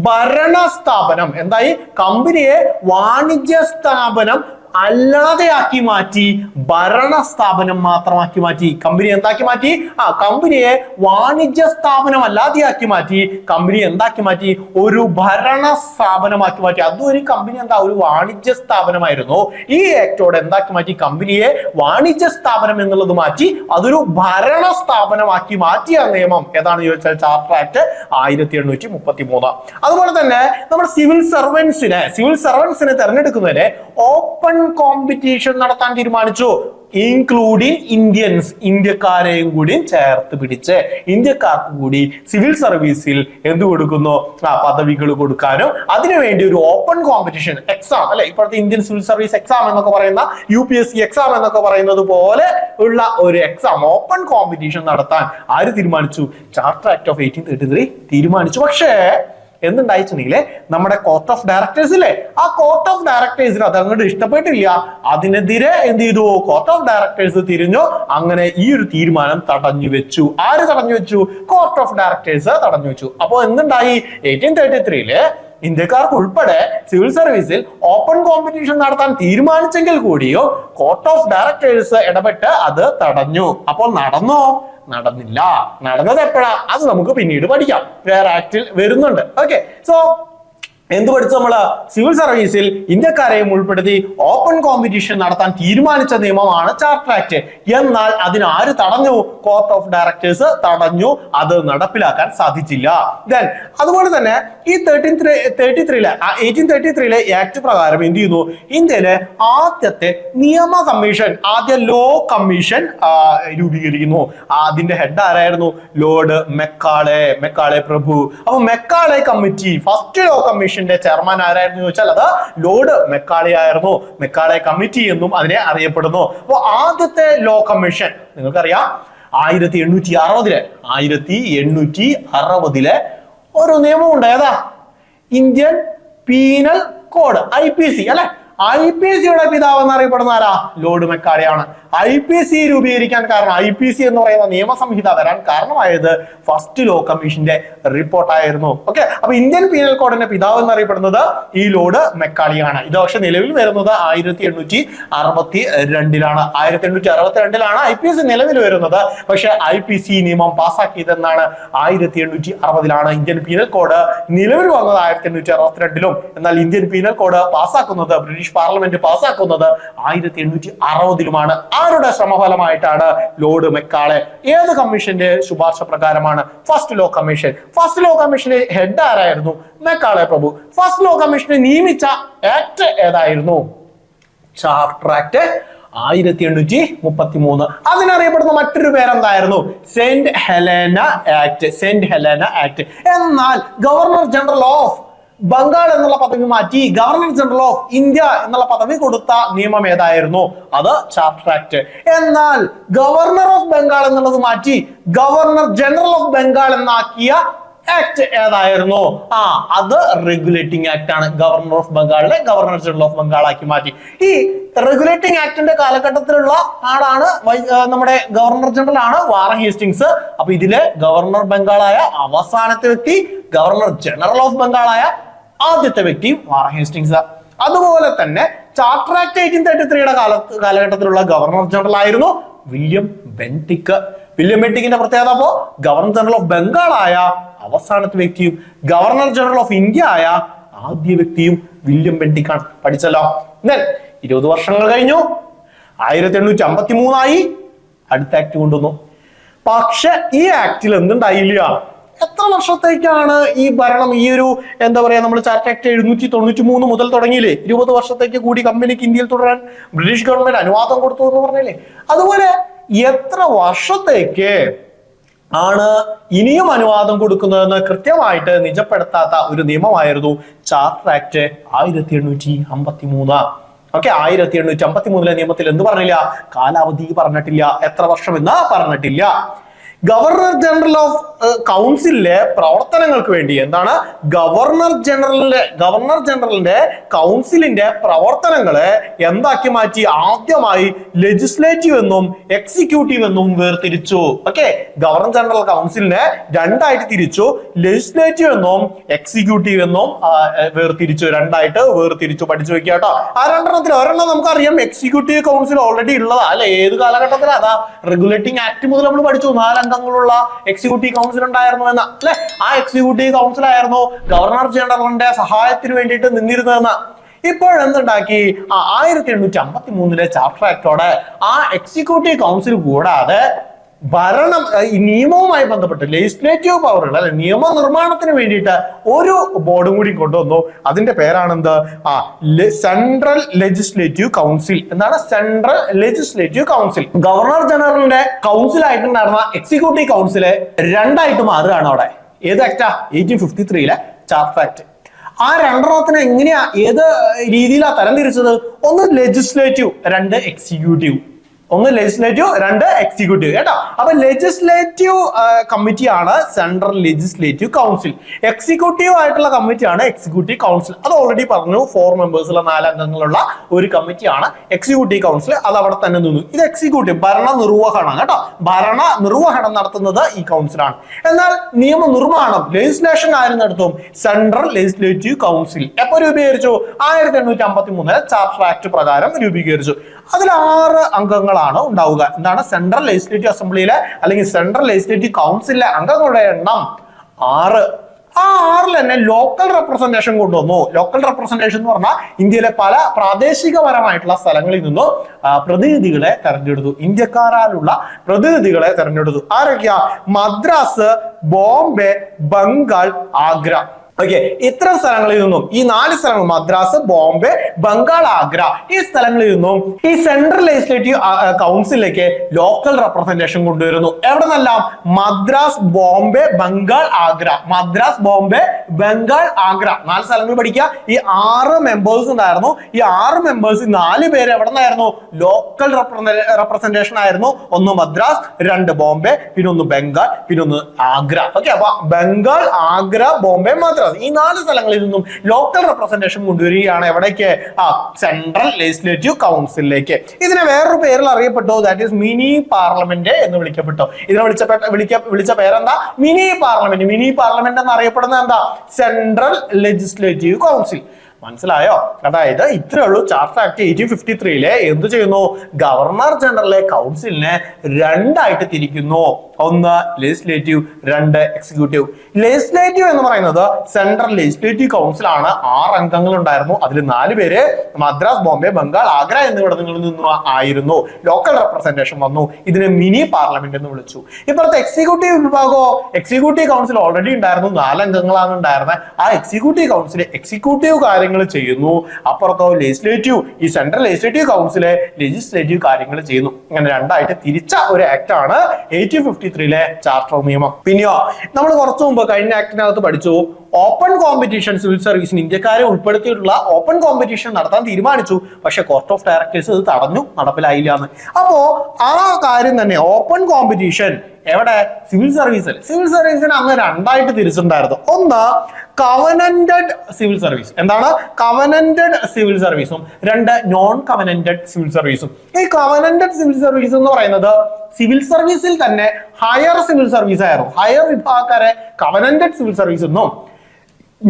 ഭരണ സ്ഥാപനം എന്തായി? കമ്പനിയെ വാണിജ്യ സ്ഥാപനം അല്ലാതെയാക്കി മാറ്റി ഭരണ സ്ഥാപനം മാത്രമാക്കി മാറ്റി. കമ്പനി എന്താക്കി മാറ്റി? ആ കമ്പനിയെ വാണിജ്യ സ്ഥാപനം അല്ലാതെയാക്കി മാറ്റി കമ്പനി എന്താക്കി മാറ്റി? ഒരു ഭരണ സ്ഥാപനമാക്കി മാറ്റി. അതും ഒരു കമ്പനി എന്താ? ഒരു വാണിജ്യ സ്ഥാപനമായിരുന്നു. ഈ ആക്ടോടെ എന്താക്കി മാറ്റി? കമ്പനിയെ വാണിജ്യ സ്ഥാപനം എന്നുള്ളത് മാറ്റി അതൊരു ഭരണ സ്ഥാപനമാക്കി മാറ്റിയ നിയമം. ഏതാണ് ചോദിച്ചാൽ ചാർട്ടർ ആക്ട് ആയിരത്തി എണ്ണൂറ്റി മുപ്പത്തി മൂന്ന് അതുപോലെ തന്നെ നമ്മൾ സിവിൽ സർവൻസിനെ സിവിൽ സർവൻസിനെ തെരഞ്ഞെടുക്കുന്നതിന് ഓപ്പൺ കോമ്പറ്റീഷൻ നടത്താൻ തീരുമാനിച്ചു. ഇൻക്ലൂഡിങ് ഇന്ത്യൻസ് ഇന്ത്യക്കാരെയും കൂടി ചേർത്ത് പിടിച്ച് ഇന്ത്യക്കാർക്ക് കൂടി സിവിൽ സർവീസിൽ എന്ത് കൊടുക്കുന്നു? ആ പദവികൾ കൊടുക്കാനും അതിനുവേണ്ടി ഒരു ഓപ്പൺ കോമ്പറ്റീഷൻ എക്സാം അല്ലെ? ഇപ്പോഴത്തെ ഇന്ത്യൻ സിവിൽ സർവീസ് എക്സാം എന്നൊക്കെ പറയുന്ന U P S C exam എന്നൊക്കെ പറയുന്നത് പോലെ ഉള്ള ഒരു എക്സാം ഓപ്പൺ കോമ്പറ്റീഷൻ നടത്താൻ ആര് തീരുമാനിച്ചു? Charter act of eighteen thirty three തീരുമാനിച്ചു. പക്ഷേ എന്തുണ്ടായിട്ടുണ്ടെങ്കിൽ നമ്മുടെ കോർട്ട് ഓഫ് ഡയറക്ടേഴ്സ് ഇല്ലേ? ആ കോർട്ട് ഓഫ് ഡയറക്ടേഴ്സിന് അത് അങ്ങോട്ട് ഇഷ്ടപ്പെട്ടില്ല. അതിനെതിരെ എന്ത് ചെയ്തു? കോർട്ട് ഓഫ് ഡയറക്ടേഴ്സ് തിരിഞ്ഞു. അങ്ങനെ ഈ ഒരു തീരുമാനം തടഞ്ഞു വെച്ചു. ആര് തടഞ്ഞു വെച്ചു? കോർട്ട് ഓഫ് ഡയറക്ടേഴ്സ് തടഞ്ഞു വെച്ചു. അപ്പോൾ എന്തുണ്ടായി? എയ്റ്റീൻ തേർട്ടി ത്രീയിൽ ഇന്ത്യക്കാർക്ക് ഉൾപ്പെടെ സിവിൽ സർവീസിൽ ഓപ്പൺ കോമ്പറ്റീഷൻ നടത്താൻ തീരുമാനിച്ചെങ്കിൽ കൂടിയോ കോർട്ട് ഓഫ് ഡയറക്ടേഴ്സ് ഇടപെട്ട് അത് തടഞ്ഞു. അപ്പോൾ നടന്നോ? നടന്നില്ല. നടന്നത് എപ്പോഴാ? അത് നമുക്ക് പിന്നീട് പഠിക്കാം. വേറെ ആക്ടിൽ വരുന്നുണ്ട്. ഓക്കെ സോ എന്ത് പഠിച്ചു നമ്മൾ? സിവിൽ സർവീസിൽ ഇന്ത്യക്കാരെയും ഉൾപ്പെടുത്തി ഓപ്പൺ കോമ്പറ്റീഷൻ നടത്താൻ തീരുമാനിച്ച നിയമമാണ് ചാർട്ടർ ആക്ട്. എന്നാൽ അതിന് ആര് തടഞ്ഞു? കോർട്ട് ഓഫ് ഡയറക്ടേഴ്സ് തടഞ്ഞു. അത് നടപ്പിലാക്കാൻ സാധിച്ചില്ല. ദെൻ അതുപോലെ തന്നെ ഈ തേർട്ടീൻ തേർട്ടി ത്രീയിലെ എയ്റ്റീൻ തേർട്ടി ത്രീയിലെ ആക്ട് പ്രകാരം എന്ത് ചെയ്യുന്നു? ഇന്ത്യയിലെ ആദ്യത്തെ നിയമ കമ്മീഷൻ ആദ്യ ലോ കമ്മീഷൻ രൂപീകരിക്കുന്നു. അതിന്റെ ഹെഡ് ആരായിരുന്നു? ലോർഡ് മെക്കാളെ മെക്കാളെ പ്രഭു. അപ്പൊ മെക്കാളെ കമ്മിറ്റി ഫസ്റ്റ് ലോ കമ്മീഷന്റെ ചെയർമാൻ ആരായിരുന്നു ചോദിച്ചാൽ അത് ലോർഡ് മെക്കാളെ ആയിരുന്നു. മെക്കാളെ കമ്മിറ്റി എന്നും അതിനെ അറിയപ്പെടുന്നു. അപ്പോൾ ആദ്യത്തെ ലോ കമ്മീഷൻ നിങ്ങൾക്കറിയാം ആയിരത്തി എണ്ണൂറ്റി അറുപതിലെ ആയിരത്തി എണ്ണൂറ്റി അറുപതിലെ ഒരു നിയമം ഉണ്ട്. ഏതാ? Indian penal code I P C അല്ലെ? ഐ പി സിയുടെ പിതാവ് എന്നറിയപ്പെടുന്ന ആരാ? ലോർഡ് മെക്കാളിയാണ്. ഐ പി സി രൂപീകരിക്കാൻ കാരണം ഐ പി സി എന്ന് പറയുന്ന നിയമസംഹിത വരാൻ കാരണമായത് ഫസ്റ്റ് ലോ കമ്മീഷന്റെ റിപ്പോർട്ടായിരുന്നു ഓക്കെ അപ്പൊ ഇന്ത്യൻ പീനൽ കോഡിന്റെ പിതാവ് എന്നറിയപ്പെടുന്നത് ഈ ലോഡ് മെക്കാളിയാണ്. ഇത് പക്ഷെ നിലവിൽ വരുന്നത് ആയിരത്തി എണ്ണൂറ്റി അറുപത്തി രണ്ടിലാണ് ആയിരത്തി എണ്ണൂറ്റി അറുപത്തി രണ്ടിലാണ് ഐ പി സി നിലവിൽ വരുന്നത്. പക്ഷെ ഐ പി സി നിയമം പാസ്സാക്കിയതെന്നാണ് ആയിരത്തി എണ്ണൂറ്റി അറുപതിലാണ് ഇന്ത്യൻ പീനൽ കോഡ് നിലവിൽ വന്നത് ആയിരത്തി എണ്ണൂറ്റി അറുപത്തിരണ്ടിലും എന്നാൽ ഇന്ത്യൻ പീനൽ കോഡ് പാസ്സാക്കുന്നത് ബ്രിട്ടീഷ് പാർലമെന്റ് പാസ്സാക്കുന്നത് ആയിരത്തി എണ്ണൂറ്റി അറുപതിലുമാണ് ആരുടെ ശ്രമഫലമായിട്ടാണ് ലോർഡ് മെക്കാളെ ഏത് കമ്മീഷന്റെ ശുപാർശ പ്രകാരമാണ് first law commission? First law കമ്മീഷന്റെ ഹെഡ് ആരായിരുന്നു? മെക്കാളെ പ്രഭു. ഫസ്റ്റ് ലോ കമ്മീഷനെ നിയമിച്ച ആക്ട് ഏതായിരുന്നു? ചാർട്ടർ ആക്ട് ആയിരത്തി എണ്ണൂറ്റി മുപ്പത്തി മൂന്ന് അതിനറിയപ്പെടുന്ന മറ്റൊരു പേരെന്തായിരുന്നു? Saint Helena act Saint Helena act എന്നാൽ ഗവർണർ ജനറൽ ഓഫ് ബംഗാൾ എന്നുള്ള പദവി മാറ്റി ഗവർണർ ജനറൽ ഓഫ് ഇന്ത്യ എന്നുള്ള പദവി കൊടുത്ത നിയമം ഏതായിരുന്നു? അത് ചാർട്ടർ ആക്ട്. എന്നാൽ ഗവർണർ ഓഫ് ബംഗാൾ എന്നുള്ളത് മാറ്റി ഗവർണർ ജനറൽ ഓഫ് ബംഗാൾ എന്നാക്കിയ ആക്ട് ഏതായിരുന്നു? ആ അത് റെഗുലേറ്റിംഗ് ആക്ട് ആണ്. ഗവർണർ ഓഫ് ബംഗാളിനെ ഗവർണർ ജനറൽ ഓഫ് ബംഗാൾ ആക്കി മാറ്റി. ഈ റെഗുലേറ്റിംഗ് ആക്ടിന്റെ കാലഘട്ടത്തിലുള്ള ആളാണ് നമ്മുടെ ഗവർണർ ജനറൽ ആണ് വാറൻ ഹേസ്റ്റിങ്സ് അപ്പൊ ഇതിലെ ഗവർണർ ബംഗാളായ അവസാനത്തെ വ്യക്തി ഗവർണർ ജനറൽ ഓഫ് ബംഗാളായ ആദ്യത്തെ വ്യക്തി വാറൻ ഹേസ്റ്റിങ്സ് അതുപോലെ തന്നെ ചാർട്ടർ ആക്ട് എയ്റ്റീൻ തേർട്ടി ത്രീയുടെ കാല കാലഘട്ടത്തിലുള്ള ഗവർണർ ജനറൽ ആയിരുന്നു വില്യം ബെന്റിക്ക് വില്യം ബെന്റിക്കിന്റെ പ്രത്യേകത അപ്പോ ഗവർണർ ജനറൽ ഓഫ് ബംഗാൾ ആയ അവസാനത്തെ വ്യക്തിയും ഗവർണർ ജനറൽ ഓഫ് ഇന്ത്യ ആയ ആദ്യ വ്യക്തിയും വില്യം ബെന്റിക്കാണ് പഠിച്ചല്ലോ. ഇരുപത് വർഷങ്ങൾ കഴിഞ്ഞു. ആയിരത്തി എണ്ണൂറ്റി അമ്പത്തി മൂന്നായി അടുത്ത ആക്ട് കൊണ്ടുവന്നു. പക്ഷെ ഈ ആക്ടിൽ എന്തുണ്ടായില്ല? എത്ര വർഷത്തേക്കാണ് ഈ ഭരണം ഈ ഒരു എന്താ പറയാ നമ്മൾ ചാർട്ട് ആക്ട് എഴുന്നൂറ്റി തൊണ്ണൂറ്റി മൂന്ന് മുതൽ തുടങ്ങിയില്ലേ? ഇരുപത് വർഷത്തേക്ക് കൂടി കമ്പനിക്ക് ഇന്ത്യയിൽ തുടരാൻ ബ്രിട്ടീഷ് ഗവൺമെന്റ് അനുവാദം കൊടുത്തു എന്ന് പറഞ്ഞില്ലേ? അതുപോലെ എത്ര വർഷത്തേക്ക് ആണ് ഇനിയും അനുവാദം കൊടുക്കുന്നതെന്ന് കൃത്യമായിട്ട് നിജപ്പെടുത്താത്ത ഒരു നിയമമായിരുന്നു ചാർട്ടർ ആക്ട് ആയിരത്തി എണ്ണൂറ്റി അമ്പത്തി മൂന്ന് ഓക്കെ ആയിരത്തി എണ്ണൂറ്റി അമ്പത്തി മൂന്നിലെ നിയമത്തിൽ എന്ത് പറഞ്ഞില്ല? കാലാവധി പറഞ്ഞിട്ടില്ല. എത്ര വർഷം എന്ന് പറഞ്ഞിട്ടില്ല. ഗവർണർ ജനറൽ ഓഫ് കൗൺസിലിലെ പ്രവർത്തനങ്ങൾക്ക് വേണ്ടി എന്താണ്? ഗവർണർ ജനറലിന്റെ ഗവർണർ ജനറലിന്റെ കൗൺസിലിന്റെ പ്രവർത്തനങ്ങളെ എന്താക്കി മാറ്റി? ആദ്യമായി ലെജിസ്ലേറ്റീവ് എന്നും എക്സിക്യൂട്ടീവ് എന്നും വേർതിരിച്ചു. ഓക്കെ ഗവർണർ ജനറൽ കൗൺസിലിനെ രണ്ടായിട്ട് തിരിച്ചു. ലെജിസ്ലേറ്റീവ് എന്നും എക്സിക്യൂട്ടീവ് എന്നും വേർതിരിച്ചു. രണ്ടായിട്ട് വേർതിരിച്ചു. പഠിച്ചു വെക്കുക കേട്ടോ. ആ രണ്ടെണ്ണത്തിൽ ഒരെണ്ണം നമുക്കറിയാം. എക്സിക്യൂട്ടീവ് കൗൺസിൽ ഓൾറെഡി ഉള്ളതാ. അല്ലെ? ഏത് കാലഘട്ടത്തിലാ? അതാ. റെഗുലേറ്റിംഗ് ആക്ട് മുതൽ നമ്മൾ പഠിച്ചു. നാലംഗങ്ങളുള്ള എക്സിക്യൂട്ടീവ് കൗൺസിൽ ഉണ്ടായിരുന്നു എന്ന. അല്ലെ? ആ എക്സിക്യൂട്ടീവ് കൗൺസിൽ ആയിരുന്നു ഗവർണർ ജനറലിന്റെ സഹായത്തിന് വേണ്ടിയിട്ട് നിന്നിരുന്നതെന്ന്. ഇപ്പോഴെന്തുണ്ടാക്കി ആ ആയിരത്തി എണ്ണൂറ്റി അമ്പത്തി മൂന്നിലെ ചാർട്ടർ ആക്ടോടെ ആ എക്സിക്യൂട്ടീവ് കൗൺസിൽ കൂടാതെ ഭരണം ഈ നിയമവുമായി ബന്ധപ്പെട്ട് ലെജിസ്ലേറ്റീവ് പവറുകൾ അല്ലെ നിയമനിർമ്മാണത്തിന് വേണ്ടിയിട്ട് ഒരു ബോർഡും കൂടി കൊണ്ടുവന്നു. അതിന്റെ പേരാണെന്ത്? ആ സെൻട്രൽ ലെജിസ്ലേറ്റീവ് കൗൺസിൽ എന്നാണ് സെൻട്രൽ ലെജിസ്ലേറ്റീവ് കൗൺസിൽ ഗവർണർ ജനറലിന്റെ കൗൺസിൽ ആയിട്ടുണ്ടായിരുന്ന എക്സിക്യൂട്ടീവ് കൗൺസിൽ രണ്ടായിട്ട് മാറുകയാണ് അവിടെ. ഏത് ആക്ടാ എയ്റ്റീൻ ഫിഫ്റ്റി ത്രീയിലെ ചാർട്ടർ ആക്ട് ആ രണ്ടെണ്ണത്തിന് എങ്ങനെയാ ഏത് രീതിയിലാ തരം തിരിച്ചത്? ഒന്ന് ലെജിസ്ലേറ്റീവ് രണ്ട് എക്സിക്യൂട്ടീവ് ഒന്ന് ലെജിസ്ലേറ്റീവ് രണ്ട് എക്സിക്യൂട്ടീവ് കേട്ടോ? അപ്പൊ ലെജിസ്ലേറ്റീവ് കമ്മിറ്റി ആണ് സെൻട്രൽ ലെജിസ്ലേറ്റീവ് കൗൺസിൽ എക്സിക്യൂട്ടീവ് ആയിട്ടുള്ള കമ്മിറ്റിയാണ് എക്സിക്യൂട്ടീവ് കൗൺസിൽ അത് ഓൾറെഡി പറഞ്ഞു ഫോർ മെമ്പേഴ്സുള്ള നാല് അംഗങ്ങളുള്ള ഒരു കമ്മിറ്റിയാണ് എക്സിക്യൂട്ടീവ് കൗൺസിൽ അത് അവിടെ തന്നെ നിന്നു. ഇത് എക്സിക്യൂട്ടീവ് ഭരണ നിർവഹണം കേട്ടോ? ഭരണ നിർവഹണം നടത്തുന്നത് ഈ കൗൺസിലാണ് എന്നാൽ നിയമനിർമ്മാണം ലെജിസ്ലേഷൻ ആരും നടത്തും സെൻട്രൽ ലെജിസ്ലേറ്റീവ് കൗൺസിൽ എപ്പോ രൂപീകരിച്ചു? ആയിരത്തി എണ്ണൂറ്റി അമ്പത്തി മൂന്നിലെ ചാർട്ടർ ആക്ട് പ്രകാരം രൂപീകരിച്ചു. അതിൽ ആറ് അംഗങ്ങളാണ്. ഉണ്ടാവുക. എന്താണ്? സെൻട്രൽ ലെജിസ്ലേറ്റീവ് അസംബ്ലിയിലെ അല്ലെങ്കിൽ സെൻട്രൽ ലെജിസ്ലേറ്റീവ് കൗൺസിലിലെ അംഗങ്ങളുടെ എണ്ണം ആറ്. ആ ആറിൽ തന്നെ ലോക്കൽ റെപ്രസെന്റേഷൻ കൊണ്ടുവന്നു. ലോക്കൽ റെപ്രസെന്റേഷൻ എന്ന് പറഞ്ഞാൽ ഇന്ത്യയിലെ പല പ്രാദേശികപരമായിട്ടുള്ള സ്ഥലങ്ങളിൽ നിന്നും പ്രതിനിധികളെ തെരഞ്ഞെടുത്തു. ഇന്ത്യക്കാരാലുള്ള പ്രതിനിധികളെ തെരഞ്ഞെടുത്തു. ആരൊക്കെയാ? മദ്രാസ് ബോംബെ ബംഗാൾ ആഗ്ര. ഓക്കെ ഇത്തരം സ്ഥലങ്ങളിൽ നിന്നും ഈ നാല് സ്ഥലങ്ങൾ മദ്രാസ് ബോംബെ ബംഗാൾ ആഗ്ര ഈ സ്ഥലങ്ങളിൽ നിന്നും ഈ സെൻട്രൽ ലെജിസ്ലേറ്റീവ് കൗൺസിലേക്ക് ലോക്കൽ റെപ്രസെന്റേഷൻ കൊണ്ടുവരുന്നു. എവിടെ നിന്നെല്ലാം മദ്രാസ് ബോംബെ ബംഗാൾ ആഗ്ര. മദ്രാസ് ബോംബെ ബംഗാൾ ആഗ്ര. നാല് സ്ഥലങ്ങൾ പഠിക്കുക. ഈ ആറ് മെമ്പേഴ്സ് ഉണ്ടായിരുന്നു. ഈ ആറ് മെമ്പേഴ്സ് നാല് പേര് എവിടെ നിന്നായിരുന്നു ലോക്കൽ റെപ്രസെന്റേഷൻ ആയിരുന്നു. ഒന്ന് മദ്രാസ് രണ്ട് ബോംബെ പിന്നെ ഒന്ന് ബംഗാൾ പിന്നെ ഒന്ന് ആഗ്ര. ഓക്കെ അപ്പൊ ബംഗാൾ ആഗ്ര ബോംബെ മദ്രാസ് ഈ നാല് സ്ഥലങ്ങളിൽ നിന്നും ലോക്കൽ റെപ്രസെന്റേഷൻ കൊണ്ടുവരികയാണ് എവിടേക്ക്? ആ സെൻട്രൽ ലെജിസ്ലേറ്റീവ് കൗൺസിലിലേക്ക് ഇതിനെ വേറൊരു പേരിൽ അറിയപ്പെട്ടു? ദാറ്റ് ഈസ് മിനി പാർലമെന്റ് എന്ന് വിളിക്കപ്പെട്ടു? ഇതിനെ വിളിച്ച വിളിക്ക വിളിച്ച പേരെന്താ? മിനി പാർലമെന്റ് മിനി പാർലമെന്റ് എന്ന് അറിയപ്പെടുന്നത് എന്താ? സെൻട്രൽ ലെജിസ്ലേറ്റീവ് കൗൺസിൽ മനസ്സിലായോ? അതായത് ഇത്രേ ഉള്ളൂ ചാർട്ടർ ആക്ട് എയ്റ്റീൻ ഫിഫ്റ്റി ത്രീയിലെ എന്ത് ചെയ്യുന്നു? ഗവർണർ ജനറലെ കൗൺസിലിനെ രണ്ടായിട്ട് തിരിക്കുന്നു. ഒന്ന് ലെജിസ്ലേറ്റീവ് രണ്ട് എക്സിക്യൂട്ടീവ് ലെജിസ്ലേറ്റീവ് എന്ന് പറയുന്നത് സെൻട്രൽ ലെജിസ്ലേറ്റീവ് കൗൺസിൽ ആണ്. ആറ് അംഗങ്ങൾ ഉണ്ടായിരുന്നു അതിൽ നാല് പേര് മദ്രാസ് ബോംബെ ബംഗാൾ ആഗ്ര എന്നിവിടങ്ങളിൽ നിന്നും ആയിരുന്നു. ലോക്കൽ റെപ്രസെന്റേഷൻ വന്നു. ഇതിനെ മിനി പാർലമെന്റ് എന്ന് വിളിച്ചു. ഇപ്പോഴത്തെ എക്സിക്യൂട്ടീവ് വിഭാഗമോ എക്സിക്യൂട്ടീവ് കൗൺസിൽ ഓൾറെഡി ഉണ്ടായിരുന്നു. നാല് അംഗങ്ങളാണ് ഉണ്ടായിരുന്നത് ആ എക്സിക്യൂട്ടീവ് കൗൺസിൽ എക്സിക്യൂട്ടീവ് കാര്യങ്ങൾ ചെയ്യുന്നു. അപ്പുറത്തോ ലെജിസ്ലേറ്റീവ് ഈ സെൻട്രൽ ലെജിസ്ലേറ്റീവ് കൗൺസിലെ ലെജിസ്ലേറ്റീവ് കാര്യങ്ങൾ ചെയ്യുന്നു. അങ്ങനെ രണ്ടായിട്ട് തിരിച്ച ഒരു ആക്ട് ആണ് എയ്റ്റീൻ ഫിഫ്റ്റി ത്രീയിലെ ചാർട്ടർ നിയമം. പിന്നെയോ നമ്മൾ കുറച്ചു മുമ്പ് കഴിഞ്ഞ ആക്ടിനകത്ത് പഠിച്ചു. ഓപ്പൺ കോമ്പറ്റീഷൻ സിവിൽ സർവീസിന് ഇന്ത്യക്കാരെ ഉൾപ്പെടുത്തിയിട്ടുള്ള ഓപ്പൺ കോമ്പറ്റീഷൻ നടത്താൻ തീരുമാനിച്ചു. പക്ഷെ കോർട്ട് ഓഫ് ഡയറക്ടേഴ്സ് ഇത് തടഞ്ഞു നടപ്പിലായില്ല എന്ന്. അപ്പോ ആ കാര്യം തന്നെ ഓപ്പൺ കോമ്പറ്റീഷൻ എവിടെ? സിവിൽ സർവീസിൽ സിവിൽ സർവീസിന് അന്ന് രണ്ടായിട്ട് തിരിച്ചിട്ടുണ്ടായിരുന്നു. ഒന്ന് കവനന്റഡ് സിവിൽ സർവീസ് എന്താണ്? കവനന്റഡ് സിവിൽ സർവീസും രണ്ട് നോൺ കവനന്റഡ് സിവിൽ സർവീസും ഈ കവനന്റഡ് സിവിൽ സർവീസ് എന്ന് പറയുന്നത് സിവിൽ സർവീസിൽ തന്നെ ഹയർ സിവിൽ സർവീസ് ആയിരുന്നു. ഹയർ വിഭാഗക്കാരെ കവനന്റഡ് സിവിൽ സർവീസ് എന്നും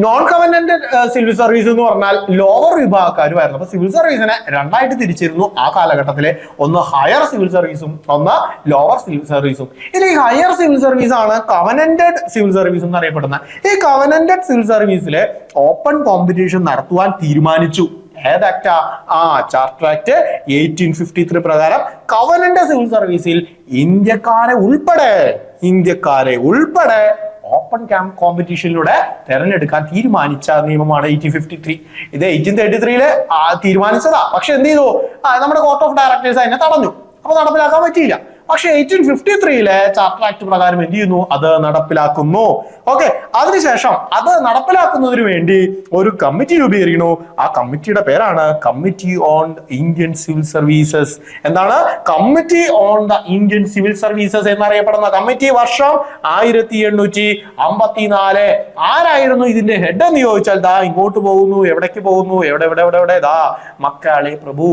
നോൺ കവനന്റഡ് സിവിൽ സർവീസ് എന്ന് പറഞ്ഞാൽ ലോവർ വിഭാഗക്കാരുമായിരുന്നു. അപ്പൊ സിവിൽ സർവീസിനെ രണ്ടായിട്ട് തിരിച്ചിരുന്നു ആ കാലഘട്ടത്തിലെ. ഒന്ന് ഹയർ സിവിൽ സർവീസും ഒന്ന് ലോവർ സിവിൽ സർവീസും ഈ ഹയർ സിവിൽ സർവീസ് ആണ് കവനന്റഡ് സിവിൽ സർവീസ് എന്ന് അറിയപ്പെടുന്നത്. ഈ കവനന്റഡ് സിവിൽ സർവീസിലെ ഓപ്പൺ കോമ്പറ്റീഷൻ നടത്തുവാൻ തീരുമാനിച്ചു. ഏത് ആക്ടാ ആ charter act eighteen fifty three പ്രകാരം കവനന്റ് സിവിൽ സർവീസിൽ ഇന്ത്യക്കാരെ ഉൾപ്പെടെ ഇന്ത്യക്കാരെ ഉൾപ്പെടെ ഓപ്പൺ ക്യാമ്പ് കോമ്പറ്റീഷനിലൂടെ തെരഞ്ഞെടുക്കാൻ തീരുമാനിച്ച നിയമമാണ് എയ്റ്റീൻ ഫിഫ്റ്റി ത്രീ ഇത് എയ്റ്റീൻ തേർട്ടി ത്രീയിൽ തീരുമാനിച്ചതാ. പക്ഷെ എന്ത് ചെയ്തു? നമ്മുടെ കോർട്ട് ഓഫ് ഡയറക്ടേഴ്സ് അതിനെ തടഞ്ഞു. അപ്പൊ നടപ്പിലാക്കാൻ പറ്റിയില്ല. പക്ഷെ എയ്റ്റീൻ ഫിഫ്റ്റി ത്രീയിലെ ചാർട്ടർ ആക്ട് പ്രകാരം എന്ത് ചെയ്യുന്നു? അത് നടപ്പിലാക്കുന്നു. ഓക്കെ അതിനുശേഷം അത് നടപ്പിലാക്കുന്നതിന് വേണ്ടി ഒരു കമ്മിറ്റി രൂപീകരിക്കുന്നു. ആ കമ്മിറ്റിയുടെ പേരാണ് committee on Indian civil services എന്താണ്? Committee on the Indian civil services എന്നറിയപ്പെടുന്ന കമ്മിറ്റി വർഷം ആയിരത്തി എണ്ണൂറ്റി അമ്പത്തിനാല് ആരായിരുന്നു ഇതിന്റെ ഹെഡ് എന്ന് ചോദിച്ചാൽ ദാ ഇങ്ങോട്ട് പോകുന്നു എവിടേക്ക് പോകുന്നു എവിടെ എവിടെ എവിടെ എവിടെ? ദാ മക്കാളെ പ്രഭു.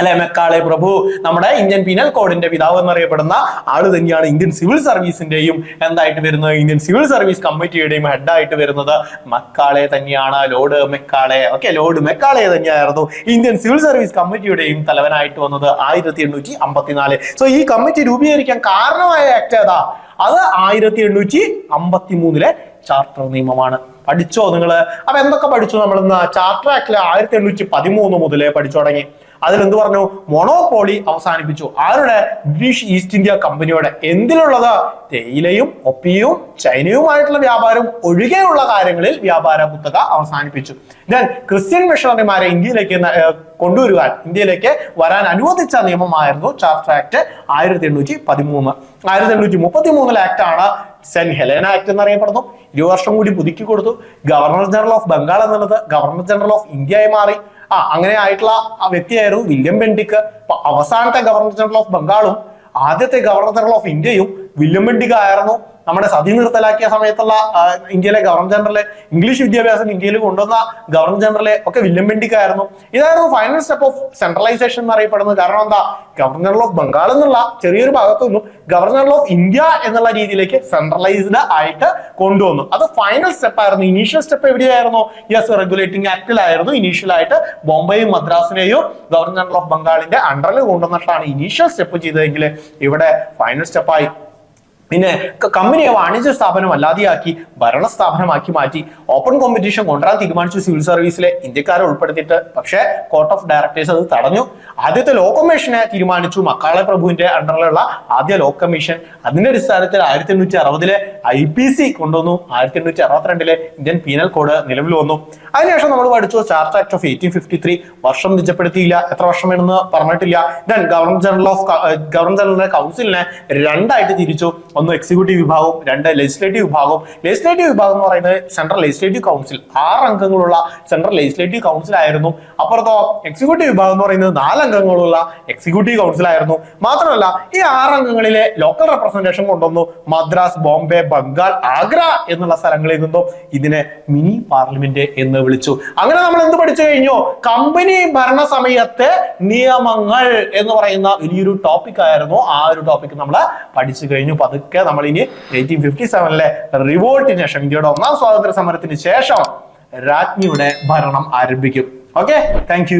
അല്ലെ? മെക്കാളെ പ്രഭു നമ്മുടെ ഇന്ത്യൻ പീനൽ കോഡിന്റെ പിതാവ് എന്നറിയപ്പെടുന്ന ആൾ തന്നെയാണ് ഇന്ത്യൻ സിവിൽ സർവീസിന്റെയും എന്തായിട്ട് വരുന്നത്? ഇന്ത്യൻ സിവിൽ സർവീസ് കമ്മിറ്റിയുടെയും ഹെഡായിട്ട് വരുന്നത് മക്കാളെ തന്നെയാണ് Lord Macaulay. Okay Lord Macaulay തന്നെയായിരുന്നു ഇന്ത്യൻ സിവിൽ സർവീസ് കമ്മിറ്റിയുടെയും തലവനായിട്ട് വന്നത് ആയിരത്തി എണ്ണൂറ്റി അമ്പത്തിനാല് സോ ഈ കമ്മിറ്റി രൂപീകരിക്കാൻ കാരണമായ ആക്ട് ഏതാ? അത് ആയിരത്തി എണ്ണൂറ്റി അമ്പത്തി മൂന്നിലെ ചാർട്ടർ നിയമമാണ്. പഠിച്ചോ നിങ്ങൾ? അപ്പൊ എന്തൊക്കെ പഠിച്ചു നമ്മൾ ഇന്ന് ചാർട്ടർ ആക്ടിലെ ആയിരത്തി എണ്ണൂറ്റി പതിമൂന്ന് മുതലേ പഠിച്ചു തുടങ്ങി. അതിൽ എന്ത് പറഞ്ഞു? മൊണോപോളി അവസാനിപ്പിച്ചു. ആരുടെ? ബ്രിട്ടീഷ് ഈസ്റ്റ് ഇന്ത്യ കമ്പനിയുടെ എന്തിലുള്ളത്? തേയിലയും ഒപ്പിയും ചൈനയുമായിട്ടുള്ള വ്യാപാരം ഒഴികെയുള്ള കാര്യങ്ങളിൽ വ്യാപാര കുത്തക അവസാനിപ്പിച്ചു. ദെൻ ക്രിസ്ത്യൻ മിഷണറിമാരെ ഇന്ത്യയിലേക്ക് കൊണ്ടുവരുവാൻ ഇന്ത്യയിലേക്ക് വരാൻ അനുവദിച്ച നിയമമായിരുന്നു ചാർട്ടർ ആക്ട് ആയിരത്തി എണ്ണൂറ്റി പതിമൂന്ന് ആയിരത്തി എണ്ണൂറ്റി മുപ്പത്തി മൂന്നിൽ ആക്ട് ആണ് സെന്റ് ഹെലേന ആക്ട് എന്നറിയപ്പെടുന്നു. ഇരു വർഷം കൂടി പുതുക്കി കൊടുത്തു ഗവർണർ ജനറൽ ഓഫ് ബംഗാൾ എന്നുള്ളത് ഗവർണർ ജനറൽ ഓഫ് ഇന്ത്യയായി മാറി. ആ അങ്ങനെ ആയിട്ടുള്ള വ്യക്തിയായിരുന്നു വില്യം ബെൻഡിക്ക്. അവസാനത്തെ ഗവർണർ ജനറൽ ഓഫ് ബംഗാളും ആദ്യത്തെ ഗവർണർ ജനറൽ ഓഫ് ഇന്ത്യയും വില്യം ബെൻഡിക് ആയിരുന്നു നമ്മുടെ സതി നിർത്തലാക്കിയ സമയത്തുള്ള ഇന്ത്യയിലെ ഗവർണർ ജനറലെ ഇംഗ്ലീഷ് വിദ്യാഭ്യാസം ഇന്ത്യയിൽ കൊണ്ടുവന്ന ഗവർണർ ജനറലെ ഒക്കെ വില്യം ബെൻഡിക് ആയിരുന്നു ഇതായിരുന്നു ഫൈനൽ സ്റ്റെപ്പ് ഓഫ് സെൻട്രലൈസേഷൻ എന്ന് അറിയപ്പെടുന്നത്. കാരണം എന്താ? ഗവർണർ ജനറൽ ഓഫ് ബംഗാൾ എന്നുള്ള ചെറിയൊരു ഭാഗത്തു നിന്നും ഗവർണർ ജനറൽ ഓഫ് ഇന്ത്യ എന്നുള്ള രീതിയിലേക്ക് സെൻട്രലൈസ്ഡ് ആയിട്ട് കൊണ്ടുവന്നു. അത് ഫൈനൽ സ്റ്റെപ്പ് ആയിരുന്നു. ഇനീഷ്യൽ സ്റ്റെപ്പ് എവിടെയായിരുന്നു? യെസ് റെഗുലേറ്റിംഗ് ആക്ടിലായിരുന്നു ഇനീഷ്യൽ ആയിട്ട് ബോംബെയും മദ്രാസിനെയും ഗവർണർ ജനറൽ ഓഫ് ബംഗാളിന്റെ അണ്ടറിൽ കൊണ്ടുവന്നിട്ടാണ് ഇനീഷ്യൽ സ്റ്റെപ്പ് ചെയ്തതെങ്കിൽ ഇവിടെ ഫൈനൽ സ്റ്റെപ്പായി പിന്നെ കമ്പനിയെ വാണിജ്യ സ്ഥാപനം അല്ലാതെയാക്കി ഭരണ സ്ഥാപനമാക്കി മാറ്റി. ഓപ്പൺ കോമ്പറ്റീഷൻ കൊണ്ടുവരാൻ തീരുമാനിച്ചു സിവിൽ സർവീസിലെ ഇന്ത്യക്കാരെ ഉൾപ്പെടുത്തിയിട്ട്. പക്ഷേ കോർട്ട് ഓഫ് ഡയറക്ടേഴ്സ് അത് തടഞ്ഞു. ആദ്യത്തെ ലോ കമ്മീഷനെ തീരുമാനിച്ചു. മക്കാളെ പ്രഭുവിന്റെ അണ്ടറിലുള്ള ആദ്യ ലോ കമ്മീഷൻ അതിന്റെ അടിസ്ഥാനത്തിൽ ആയിരത്തി എണ്ണൂറ്റി അറുപതിലെ ഐ പി സി കൊണ്ടുവന്നു. ആയിരത്തി എണ്ണൂറ്റി അറുപത്തിരണ്ടിലെ ഇന്ത്യൻ പീനൽ കോഡ് നിലവിൽ വന്നു. അതിനുശേഷം നമ്മൾ പഠിച്ചു charter act of eighteen fifty three വർഷം നിജപ്പെടുത്തിയില്ല. എത്ര വർഷം വേണമെന്ന് പറഞ്ഞിട്ടില്ല. Then governor general of governor ജനറലിന്റെ കൗൺസിലിനെ രണ്ടായിട്ട് തിരിച്ചു. ഒന്ന് എക്സിക്യൂട്ടീവ് വിഭാഗവും രണ്ട് ലെജിസ്ലേറ്റീവ് വിഭാഗവും. ലെജിസ്ലേറ്റീവ് വിഭാഗം എന്ന് പറയുന്നത് സെൻട്രൽ ലെജിസ്ലേറ്റീവ് കൗൺസിൽ ആറ് അംഗങ്ങളുള്ള സെൻട്രൽ ലെജിസ്ലേറ്റീവ് കൗൺസിൽ ആയിരുന്നു. അപ്പുറത്തോ എക്സിക്യൂട്ടീവ് വിഭാഗം എന്ന് പറയുന്നത് നാല് അംഗങ്ങളുള്ള എക്സിക്യൂട്ടീവ് കൗൺസിൽ ആയിരുന്നു. മാത്രമല്ല ഈ ആറ് അംഗങ്ങളിലെ ലോക്കൽ റെപ്രസെന്റേഷൻ കൊണ്ടുവന്നു. മദ്രാസ് ബോംബെ ബംഗാൾ ആഗ്ര എന്നുള്ള സ്ഥലങ്ങളിൽ നിന്നും ഇതിനെ മിനി പാർലമെന്റ് എന്ന് വിളിച്ചു. അങ്ങനെ നമ്മൾ എന്ത് പഠിച്ചു കഴിഞ്ഞു? കമ്പനി ഭരണ സമയത്തെ നിയമങ്ങൾ എന്ന് പറയുന്ന വലിയൊരു ടോപ്പിക് ആയിരുന്നു. ആ ഒരു ടോപ്പിക് നമ്മൾ പഠിച്ചു കഴിഞ്ഞു. പതുക്കെ നമ്മൾ ഇനി എയ്റ്റീൻ ഫിഫ്റ്റി സെവനിലെ റിവോൾട്ടിന് ശേഷം ഇന്ത്യയുടെ ഒന്നാം സ്വാതന്ത്ര്യ സമരത്തിന് ശേഷം രാജ്ഞിയുടെ ഭരണം ആരംഭിക്കും. Okay thank